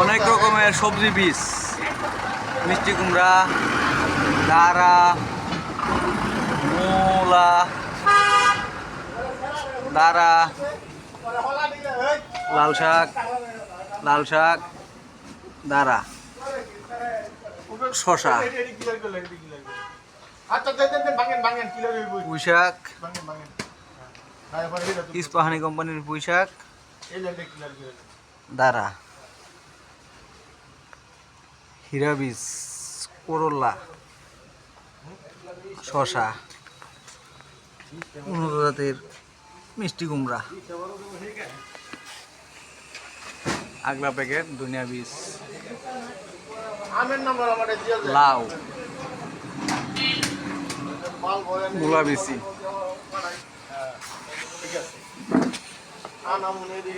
অনেক রকমের সবজি বীজ। মিষ্টি কুমড়া দাঁড়া মূলা দাঁড়া লাল শাক লাল শাক দাঁড়া শশা দেন দেন দেন ভাঙেন ভাঙেন কিলো হইব পুঁই শাক ভাঙেন ভাঙেন এবার এটা তো ইস্পাহানি কোম্পানির পুঁই দাঁড়া। হীরা বীজ, করলা শশা উন্নত জাতের মিষ্টি কুমড়া। আগলা প্যাকেট দুনিয়া বীজ। লাউ। মাল